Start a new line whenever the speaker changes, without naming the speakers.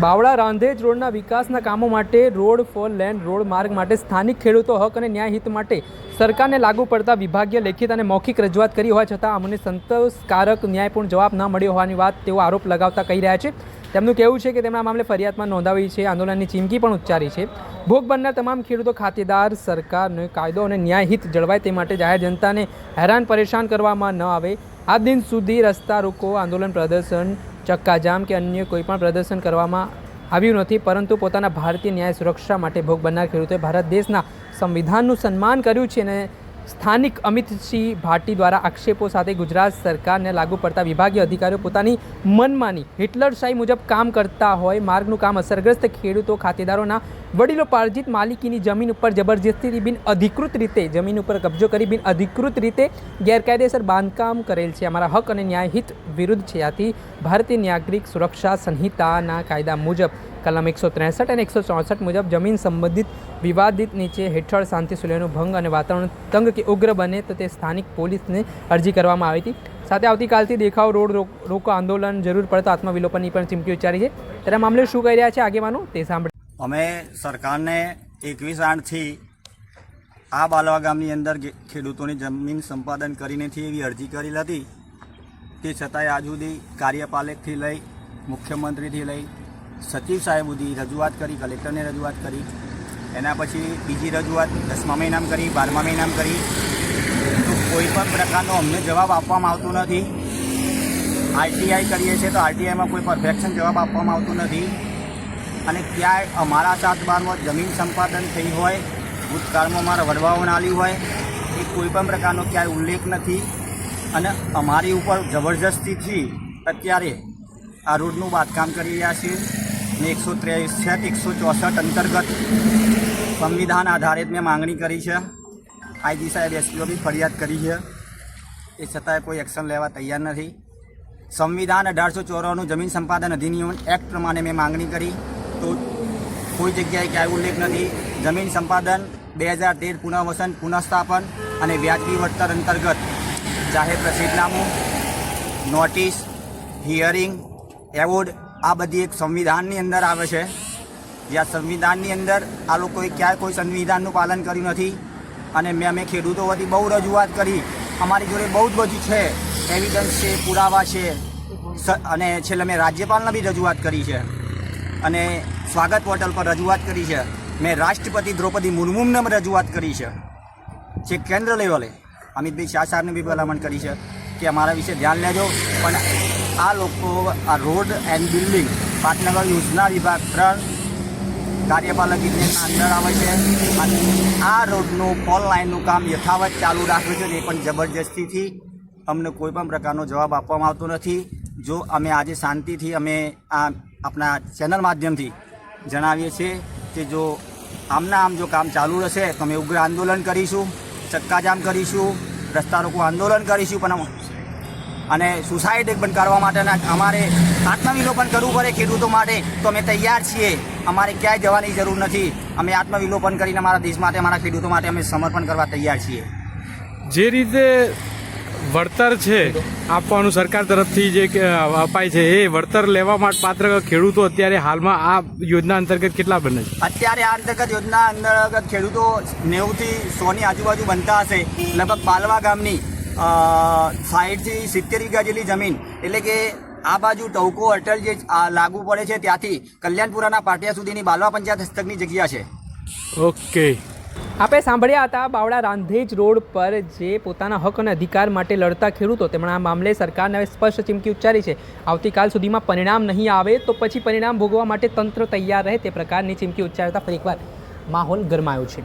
બાવળા રાંધેજ રોડના વિકાસના કામો માટે રોડ ફોર લેન્ડ રોડ માર્ગ માટે સ્થાનિક ખેડૂતો હક અને ન્યાય હિત માટે સરકારને લાગુ પડતા વિભાગીય લેખિત અને મૌખિક રજૂઆત કરી હોવા છતાં અમને સંતોષકારક ન્યાયપૂર્ણ જવાબ ન મળ્યો હોવાની વાત તેઓ આરોપ લગાવતા કહી રહ્યા છે. તેમનું કહેવું છે કે તેમના મામલે ફરિયાદમાં નોંધાવી છે, આંદોલનની ચીમકી પણ ઉચ્ચારી છે. ભોગ બનનાર તમામ ખેડૂતો ખાતેદાર, સરકારને કાયદો અને ન્યાય હિત જળવાય તે માટે જાહેર જનતાને હેરાન પરેશાન કરવામાં ન આવે. આ દિન સુધી રસ્તા રોકો, આંદોલન પ્રદર્શન ચક્કાજામ કે અન્ય કોઈપણ પ્રદર્શન કરવામાં આવ્યું નથી, પરંતુ પોતાના ભારતીય ન્યાય સુરક્ષા માટે ભોગ બનનાર ખેડૂતોએ ભારત દેશના સંવિધાનનું સન્માન કર્યું છે અને સ્થાનિક અમિતસિંહ ભાટી દ્વારા આક્ષેપો સાથે ગુજરાત સરકારને લાગુ પડતા વિભાગીય અધિકારીઓ પોતાની મનમાની હિટલરશાહી મુજબ કામ કરતા હોય, માર્ગનું કામ અસરગ્રસ્ત ખેડૂતો, ખાતેદારોના વડીલો પાર્જિત માલિકીની જમીન ઉપર જબરજસ્તીથી બિન અધિકૃત રીતે, જમીન ઉપર કબજો કરી બિન અધિકૃત રીતે ગેરકાયદેસર બાંધકામ કરેલ છે. અમારા હક અને ન્યાય હિત વિરુદ્ધ છે. આથી ભારતીય નાગરિક સુરક્ષા સંહિતાના કાયદા મુજબ કલમ એકસો ત્રેસઠ અને એકસો ચોસઠ મુજબ જમીન સંબંધિત વિવાદિત નીચે હેઠળ શાંતિ સુલેહનો ભંગ અને વાતાવરણ તંગ કે ઉગ્ર બને તો તે સ્થાનિક પોલીસને અરજી કરવામાં આવી હતી. સાથે આવતીકાલથી દેખાવ રોડ રોક- આંદોલન જરૂર પડતા આત્મવિલોપનની પણ ચીમકી ઉચ્ચારી છે. ત્યારે મામલે શું કહી રહ્યા છે આગેવાનો તે સાંભળે
અમે સરકારને એકવીસ આઠથી આ બાલવા ગામની અંદર ખેડૂતોની જમીન સંપાદન કરીને એવી અરજી કરેલ હતી. તે છતાંય આજ સુધી કાર્યપાલકથી લઈ, મુખ્યમંત્રીથી લઈ સચિવ સાહેબ સુધી રજૂઆત કરી, કલેક્ટરને રજૂઆત કરી. એના પછી બીજી રજૂઆત દસમા મહિનામાં કરી બારમા મહિનામાં કરી. તો કોઈ પણ પ્રકારનો અમને જવાબ આપવામાં આવતો નથી. આરટીઆઈ કરીએ છીએ તો આરટીઆઈમાં કોઈ પરફેક્શન જવાબ આપવામાં આવતો નથી. અને ક્યાંય અમારા સાત બારમાં જમીન સંપાદન થઈ હોય, ભૂતકાળમાં અમારા વડવાઓને આલ્યું હોય, એ કોઈ પણ પ્રકારનો ક્યાંય ઉલ્લેખ નથી. અને અમારી ઉપર જબરજસ્તીથી અત્યારે આ રોડનું બાંધકામ કરી રહ્યા છીએ. ને એકસો ત્રેસઠ, એકસો ચોસઠ અંતર્ગત સંવિધાન આધારિત મેં માંગણી કરી છે. આઈજી સાહેબ, એસપીઓ બી ફરિયાદ કરી છે. એ છતાંય કોઈ એક્શન લેવા તૈયાર નથી. સંવિધાન અઢારસો ચોરાણું જમીન સંપાદન અધિનિયમ એક્ટ પ્રમાણે મેં માંગણી કરી. તો કોઈ જગ્યાએ ક્યાંય ઉલ્લેખ નથી. જમીન સંપાદન બે હજાર તેર પુનઃવસન પુનઃસ્થાપન અને વ્યાજબી વળતર અંતર્ગત જાહેર પ્રસિદ્ધનામું નોટિસ, હિયરિંગ, એવોર્ડ આ બધી એક સંવિધાનની અંદર આવે છે. જ્યાં સંવિધાનની અંદર આ લોકોએ ક્યાંય કોઈ સંવિધાનનું પાલન કર્યું નથી. અને મેં અમે ખેડૂતો વતી બહુ રજૂઆત કરી. અમારી જોડે બહુ જ બધું છે. એવિડન્સ છે, પુરાવા છે. અને છેલ્લે મેં રાજ્યપાલને બી રજૂઆત કરી છે. અને સ્વાગત પોર્ટલ પર રજૂઆત કરી છે. મેં રાષ્ટ્રપતિ દ્રૌપદી મુર્મુને રજૂઆત કરી છે. જે કેન્દ્ર લેવલે અમિતભાઈ શાહ સાહેબને બી ભલામણ કરી છે કે અમારા વિશે ધ્યાન લેજો. પણ આ લોકો આ રોડ એન્ડ બિલ્ડિંગ પાટનગર યોજના વિભાગ ત્રણ કાર્યપાલક ઇજનેરના અંદર આવે છે. અને આ રોડનું ફોલ લાઇનનું કામ યથાવત ચાલુ રાખ્યું છે એ પણ જબરજસ્તીથી અમને કોઈ પણ પ્રકારનો જવાબ આપવામાં આવતો નથી. જો અમે આજે શાંતિથી અમે આ આપણા ચેનલ માધ્યમથી જણાવીએ છીએ કે જો આમના આમ જો કામ ચાલુ રહેશે, તો અમે ઉગ્ર આંદોલન કરીશું, ચક્કાજામ કરીશું, રસ્તા રોકો આંદોલન કરીશું, પણ અને સુસાઇડ પણ કરવા માટેના અમારે આત્મવિલોપન કરવું પડે ખેડૂતો માટે. તો અમે તૈયાર છીએ. અમારે ક્યાંય જવાની જરૂર નથી. અમે આત્મવિલોપન કરીને અમારા દેશ માટે અમારા ખેડૂતો માટે અમે સમર્પણ કરવા તૈયાર છીએ.
જે રીતે વળતર છે આપવાનું સરકાર તરફથી જે અપાય છે એ વળતર લેવા માટે પાત્ર ખેડૂતો અત્યારે હાલમાં આ યોજના અંતર્ગત કેટલા બને છે?
અત્યારે આ અંતર્ગત યોજના અંતર્ગત ખેડૂતો નેવુંથી સોની આજુબાજુ બનતા હશે. લગભગ પાલવા ગામની સાઠથી સિત્તેર વીઘા જેટલી જમીન. એટલે કે આ બાજુ ટવકો અટલ જે લાગુ પડે છે ત્યાંથી કલ્યાણપુરાના પાટિયા સુધીની બાલવા પંચાયત હસ્તકની જગ્યા છે.
ઓકે.
આપણે સાંભળ્યા હતા બાવળા રાંધેજ રોડ પર જે પોતાના હક અને અધિકાર માટે લડતા ખેડૂતો તેમણે આ મામલે સરકારને હવે સ્પષ્ટ ચીમકી ઉચ્ચારી છે. આવતીકાલ સુધીમાં પરિણામ નહીં આવે તો પછી પરિણામ ભોગવા માટે તંત્ર તૈયાર રહે તે પ્રકારની ચીમકી ઉચ્ચારતા ફરી એકવાર માહોલ ગરમાયો છે.